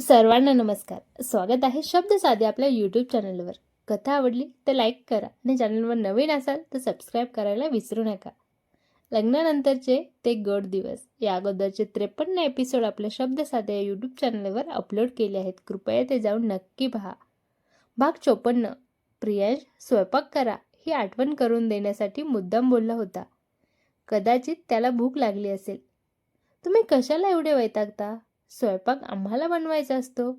सर्वांना नमस्कार. स्वागत आहे शब्द साधे आपल्या यूट्यूब चॅनलवर कथा आवडली तर लाईक करा आणि चॅनलवर नवीन असाल तर सबस्क्राईब करायला विसरू नका. लग्नानंतरचे ते गोड दिवस. या अगोदरचे त्रेपन्न एपिसोड आपल्या शब्द साधे या यूट्यूब चॅनलवर अपलोड केले आहेत. कृपया ते जाऊन नक्की पहा. भाग चोपन्न. प्रियांश स्वयंपाक करा. ही आठवण करून देण्यासाठी मुद्दाम बोलला होता. कदाचित त्याला भूक लागली असेल. तुम्ही कशाला एवढे वैतागता? स्वयंपाक आम्हाला बनवायचा असतो.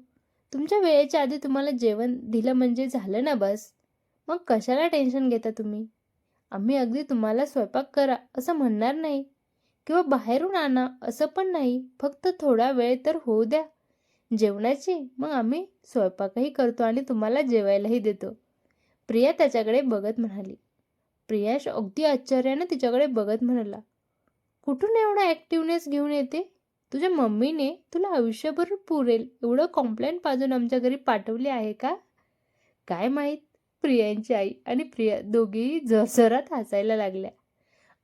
तुमच्या वेळेच्या आधी तुम्हाला जेवण दिलं म्हणजे झालं ना बस? मग कशाला टेन्शन घेता तुम्ही? आम्ही अगदी तुम्हाला स्वयंपाक करा असं म्हणणार नाही. किंवा बाहेरून आणा असं पण नाही. फक्त थोडा वेळ तर होऊ द्या. जेवणाची मग आम्ही स्वयंपाकही करतो आणि तुम्हाला जेवायलाही देतो. प्रिया त्याच्याकडे बघत म्हणाली. प्रियाश अगदी आश्चर्यानं तिच्याकडे बघत म्हणाला. कुठून एवढा ॲक्टिवनेस घेऊन येते? तुझ्या मम्मीने तुला आयुष्यभर पुरेल एवढं कॉम्प्लेन पाजून आमच्या घरी पाठवली आहे का? काय माहीत? प्रियांची आई आणि प्रिया दोघीही जसरात हसायला लागल्या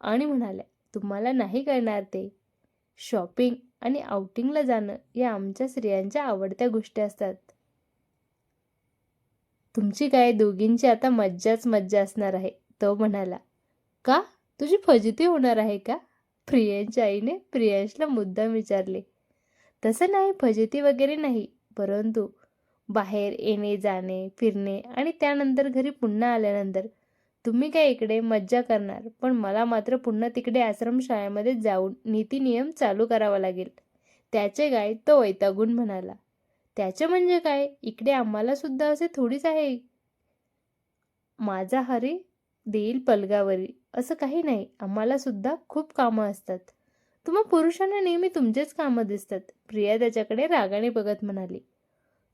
आणि म्हणाल्या तुम्हाला नाही करणार ते. शॉपिंग आणि आउटिंगला जाणं या आमच्या स्त्रियांच्या आवडत्या गोष्टी असतात. तुमची काय दोघींची आता मज्जाच मज्जा असणार आहे तो म्हणाला. का? तुझी फजिती होणार आहे का? प्रियांच्या आईने प्रियांशला मुद्दाम विचारले. तसं नाही फजिती वगैरे नाही परंतु बाहेर येणे जाणे फिरणे आणि त्यानंतर घरी पुन्हा आल्यानंतर तुम्ही काय इकडे मज्जा करणार? पण मला मात्र पुन्हा तिकडे आश्रमशाळेमध्ये जाऊन नीतिनियम चालू करावा लागेल. त्याचे काय तो वैतागून म्हणाला. त्याचे म्हणजे काय? इकडे आम्हाला सुद्धा असे थोडीच आहे. माझा हरी देईल पलगावरी. असं काही नाही. आम्हाला सुद्धा खूप कामं असतात. तुम्हा पुरुषांना नेहमी तुमचेच कामं दिसतात. प्रिया त्याच्याकडे रागाने बघत म्हणाली.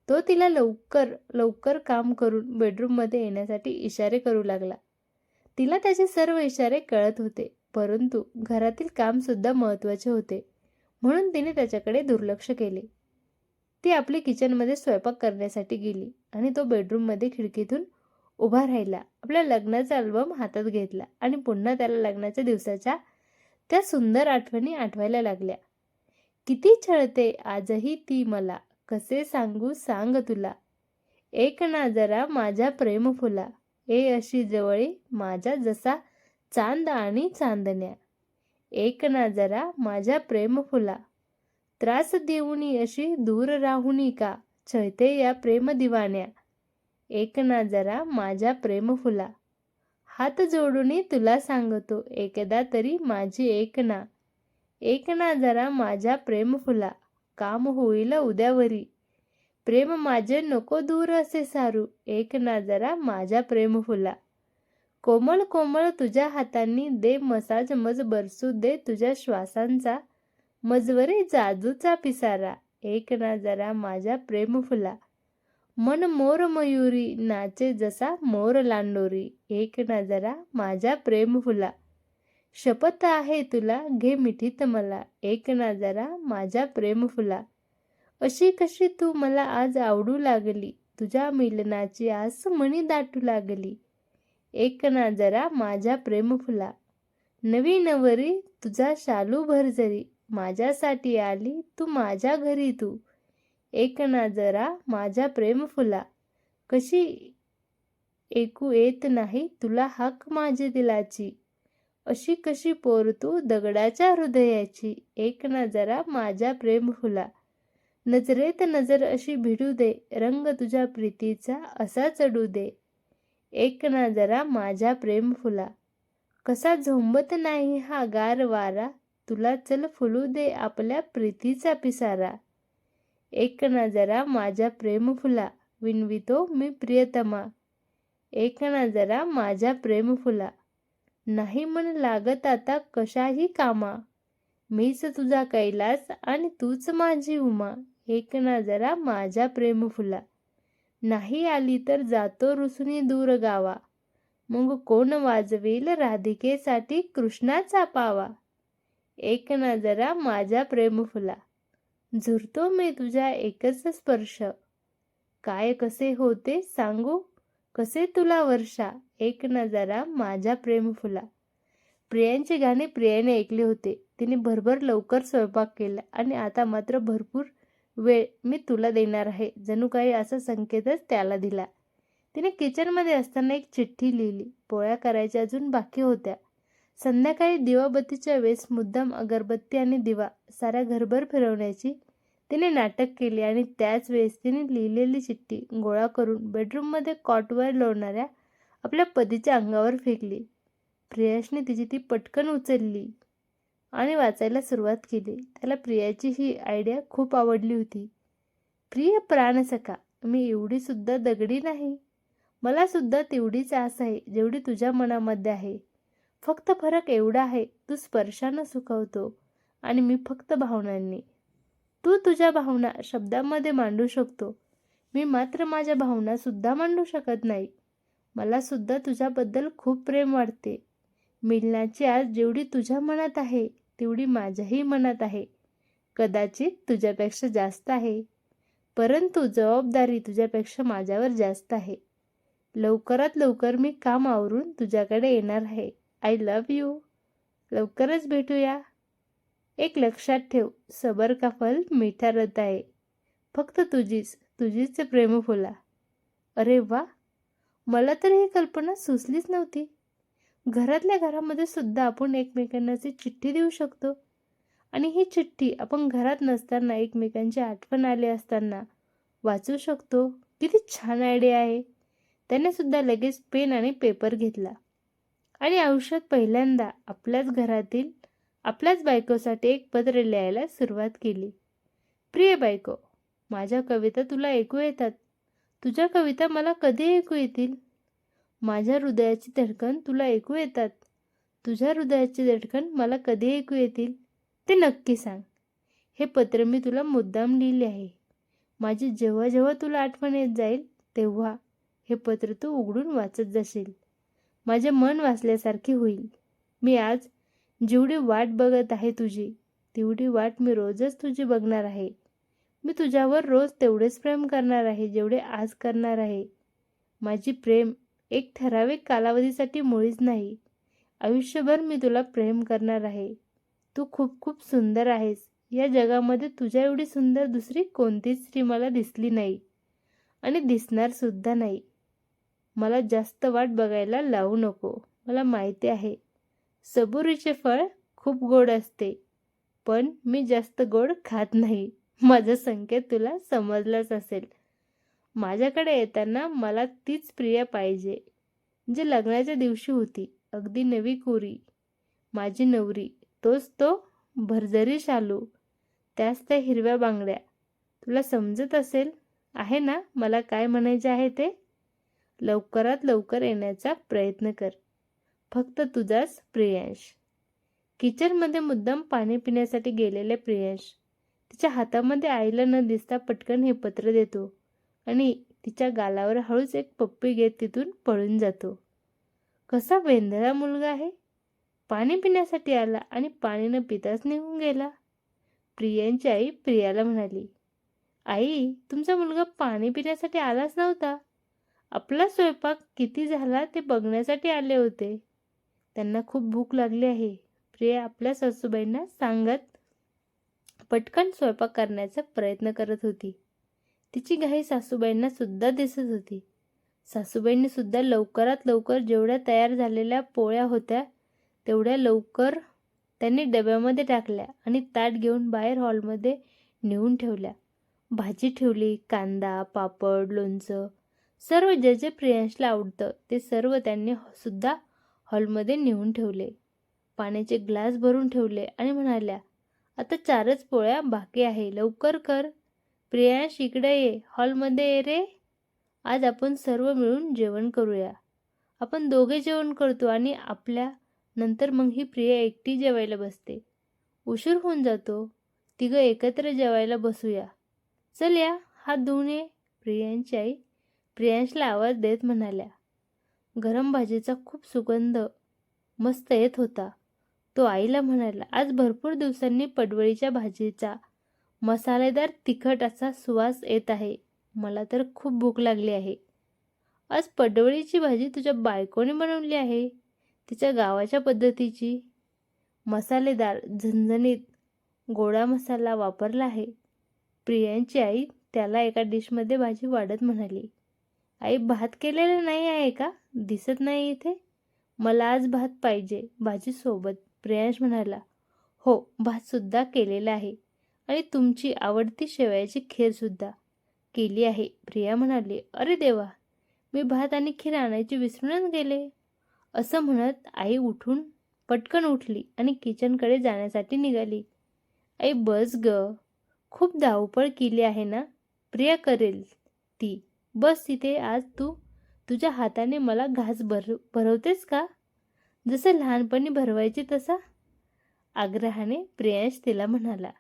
तो तिला लवकर लवकर काम करून बेडरूममध्ये येण्यासाठी इशारे करू लागला. तिला त्याचे सर्व इशारे कळत होते परंतु घरातील कामसुद्धा महत्त्वाचे होते म्हणून तिने त्याच्याकडे दुर्लक्ष केले. ती आपली किचनमध्ये स्वयंपाक करण्यासाठी गेली आणि तो बेडरूममध्ये खिडकीतून उभा राहिला. आपल्या लग्नाचा अल्बम हातात घेतला आणि पुन्हा त्याला लग्नाच्या दिवसाच्या त्या सुंदर आठवणी आठवायला लागल्या. किती छळते आजही ती मला. कसे सांगू सांग तुला. एक ना जरा माझ्या प्रेम फुला. ए अशी जवळी माझ्या जसा चांद आणि चांदण्या. एक ना जरा माझ्या प्रेम फुला. त्रास देऊनी अशी दूर राहुनी का? छळते या प्रेम दिवाण्या. एक ना जरा माझ्या प्रेम फुला हात जोडून तुला सांगतो एकदा तरी माझी एक ना. एक ना जरा माझ्या प्रेम फुला काम होईल उद्यावरी. प्रेम माझे नको दूर असे सारू एक ना जरा माझ्या प्रेम फुला कोमल कोमल तुझ्या हातांनी दे मसाज मज बरसू दे तुझ्या श्वासांचा. मजवरे जादूचा पिसारा एक ना जरा माझ्या प्रेम फुला मन मोर मयुरी नाचे जसा मोर लांडोरी. एक ना जरा माझ्या प्रेम फुला. शपथ आहे तुला घे मिठीत मला. एक ना जरा माझ्या प्रेम फुला. अशी कशी तू मला आज आवडू लागली? तुझ्या मिलनाची आस मणी दाटू लागली. एक ना जरा माझ्या प्रेम फुला. नवी नवरी तुझा शालू भरजरी माझ्यासाठी आली तू माझ्या घरी तू. एक ना जरा माझ्या प्रेम फुला. कशी ऐकू येत नाही तुला हाक माझे दिलाची. अशी कशी पोर तू दगडाच्या हृदयाची. एक ना जरा माझ्या प्रेम फुला. नजरेत नजर अशी भिडू दे. रंग तुझ्या प्रीतीचा असा चढू दे. एक ना जरा माझ्या प्रेम फुला. कसा झोंबत नाही हा गार वारा तुला चल फुलू दे आपल्या प्रीतीचा पिसारा. एक ना जरा माझ्या प्रेम फुला विनवितो मी प्रियतमा. एक ना जरा माझ्या प्रेम फुला नाही मन लागत आता कशाही कामा. मीच तुझा कैलास आणि तूच माझी उमा. एक ना जरा माझ्या प्रेम फुला नाही आली तर जातो रुसुनी दूर गावा. मग कोण वाजवेल राधिकेसाठी कृष्णाचा पावा. एक ना जरा माझ्या प्रेम फुला झुरतो मी तुझ्या एकच स्पर्श. काय कसे होते सांगू? कसे तुला वर्षा? एक नजारा माझ्या प्रेम फुला प्रियांचे गाणे प्रियाने ऐकले होते. तिने भरभर लवकर स्वयंपाक केला आणि आता मात्र भरपूर वेळ मी तुला देणार आहे. जणू काही असा संकेतच त्याला दिला. तिने किचनमध्ये असताना एक चिठ्ठी लिहिली. पोळ्या करायच्या अजून बाकी होत्या. संध्याकाळी दिवाबत्तीच्या वेळेस मुद्दाम अगरबत्ती आणि दिवा साऱ्या घरभर फिरवण्याची तिने नाटक केले आणि त्याच वेळेस तिने लिहिलेली चिठ्ठी गोळा करून बेडरूममध्ये कॉटवर लोळणाऱ्या आपल्या पतीच्या अंगावर फेकली. प्रियाशने तिची ती पटकन उचलली आणि वाचायला सुरुवात केली. त्याला प्रियाची ही आयडिया खूप आवडली होती. प्रिय प्राणसखा मी एवढी सुद्धा दगडी नाही. मला सुद्धा तेवढीच आस आहे जेवढी तुझ्या मनामध्ये आहे. फक्त फरक एवढा आहे तू स्पर्शानं सुखवतो. आणि मी फक्त भावनांनी. तू तुझ्या भावना शब्दांमध्ये मांडू शकतो. मी मात्र माझ्या भावनासुद्धा मांडू शकत नाही. मला सुद्धा तुझ्याबद्दल खूप प्रेम वाटते. मिलनाची आज जेवढी तुझ्या मनात आहे तेवढी माझ्याही मनात आहे. कदाचित तुझ्यापेक्षा जास्त आहे. परंतु जबाबदारी तुझ्यापेक्षा माझ्यावर जास्त आहे. लवकरात लवकर मी काम आवरून तुझ्याकडे येणार आहे. I love you. लवकरच भेटूया. एक लक्षात ठेव सबर का फल मिठा रत आहे. फक्त तुझीच तुझीच प्रेमफुला अरे वा! मला तर ही कल्पना सुचलीच नव्हती. घरातल्या घरामध्ये सुद्धा आपण एकमेकांनाची चिठ्ठी देऊ शकतो. आणि ही चिठ्ठी आपण घरात नसताना एकमेकांची आठवण आली असताना वाचू शकतो. किती छान आयडिया आहे. त्याने सुद्धा लगेच पेन आणि पेपर घेतला. आणि आयुष्यात पहिल्यांदा आपल्याच घरातील आपल्याच बायकोसाठी एक पत्र लिहायला सुरुवात केली. प्रिय बायको माझ्या कविता तुला ऐकू येतात. तुझ्या कविता मला कधी ऐकू येतील? माझ्या हृदयाची धडकन तुला ऐकू येतात. तुझ्या हृदयाची धडकन मला कधी ऐकू येतील? ते नक्की सांग. हे पत्र मी तुला मुद्दाम लिहिले आहे. माझी जेव्हा जेव्हा तुला आठवण येत जाईल तेव्हा हे पत्र तू उघडून वाचत जाशील. माझे मन वाचल्यासारखे होईल. मी आज जेवढी वाट बघत आहे तुझी तेवढी वाट मी रोजच तुझी बघणार आहे. मी तुझ्यावर रोज तेवढेच प्रेम करणार आहे जेवढे आज करणार आहे. माझी प्रेम एक ठराविक कालावधीसाठी मुळीच नाही. आयुष्यभर मी तुला प्रेम करणार आहे. तू खूप खूप सुंदर आहेस. या जगामध्ये तुझ्या एवढी सुंदर दुसरी कोणतीच स्त्री मला दिसली नाही. आणि दिसणार सुद्धा नाही. मला जास्त वाट बघायला लावू नको. मला माहिती आहे. सबुरीचे फळ खूप गोड असते. पण मी जास्त गोड खात नाही. माझा संकेत तुला समजलाच असेल. माझ्याकडे येताना मला तीच प्रिया पाहिजे जी लग्नाच्या दिवशी होती. अगदी नवी कोरी. माझी नवरी. तोच तो भरझरी शालू. त्याच त्या हिरव्या बांगड्या. तुला समजत असेल? आहे ना? मला काय म्हणायचे आहे ते? लवकरात लवकर येण्याचा प्रयत्न कर. फक्त तुझाच प्रियांश. किचनमध्ये मुद्दाम पाणी पिण्यासाठी गेलेले प्रियांश तिच्या हातामध्ये आईला न दिसता पटकन हे पत्र देतो आणि तिच्या गालावर हळूच एक पप्पी घेत तिथून पळून जातो. कसा वेंधळा मुलगा आहे. पाणी पिण्यासाठी आला आणि पाणी न पिताच निघून गेला. प्रियांची आई प्रियाला म्हणाली आई तुमचा मुलगा पाणी पिण्यासाठी आलाच नव्हता. आपला स्वयंपाक किती झाला ते बघण्यासाठी आले होते. त्यांना खूप भूक लागली आहे. प्रिया आपल्या सासूबाईंना सांगत पटकन स्वयंपाक करण्याचा प्रयत्न करत होती. तिची घाई सासूबाईंना सुद्धा दिसत होती. सासूबाईंनी सुद्धा लवकरात लवकर जेवढ्या तयार झालेल्या पोळ्या होत्या तेवढ्या लवकर त्यांनी डब्यामध्ये टाकल्या आणि ताट घेऊन बाहेर हॉलमध्ये नेऊन ठेवल्या. भाजी ठेवली कांदा पापड लोणचं सर्व जे जे प्रियांशला आवडतं ते सर्व त्यांनी सुद्धा हॉलमध्ये नेऊन ठेवले. पाण्याचे ग्लास भरून ठेवले आणि म्हणाल्या आता चारच पोळ्या बाकी आहे लवकर कर. प्रियांश इकडे ये. हॉलमध्ये ये रे. आज आपण सर्व मिळून जेवण करूया. आपण दोघे जेवण करतो आणि आपल्या नंतर मग ही प्रिया एकटी जेवायला बसते. उशीर होऊन जातो. तिघं एकत्र जेवायला बसूया. चल या हात धुवून ये. प्रियांची आई प्रियांशला आवाज देत म्हणाल्या गरम भाजीचा खूप सुगंध मस्त येत होता तो आईला म्हणाला आज भरपूर दिवसांनी पडवळीच्या भाजीचा मसालेदार तिखट असा सुवास येत आहे. मला तर खूप भूक लागली आहे. आज पडवळीची भाजी तुझ्या बायकोने बनवली आहे तिच्या गावाच्या पद्धतीची. मसालेदार झणझणीत गोडा मसाला वापरला आहे प्रियांची आई त्याला एका डिशमध्ये भाजी वाढत म्हणाली आई भात केलेला नाही आहे का? दिसत नाही इथे. मला आज भात पाहिजे भाजीसोबत. प्रियांश म्हणाला हो भातसुद्धा केलेला आहे. आणि तुमची आवडती शेवयाची खीरसुद्धा केली आहे. प्रिया म्हणाली अरे देवा मी भात आणि खीर आणायची विसरूनच गेले. असं म्हणत आई उठून पटकन उठली आणि किचनकडे जाण्यासाठी निघाली. आई बस ग. खूप धावपळ केली आहे ना? प्रिया करेल ती. बस तिथे आज तू तुझ्या हाताने मला घास भर भरवतेस का? जसं लहानपणी भरवायची तसा? आग्रहाने प्रियांश तिला म्हणाला.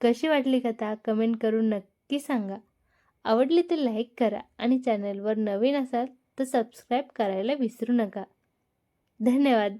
कशी वाटली कथा? कमेंट करून नक्की सांगा. आवडली तर लाईक करा आणि चॅनलवर नवीन असाल तर सबस्क्राईब करायला विसरू नका. धन्यवाद.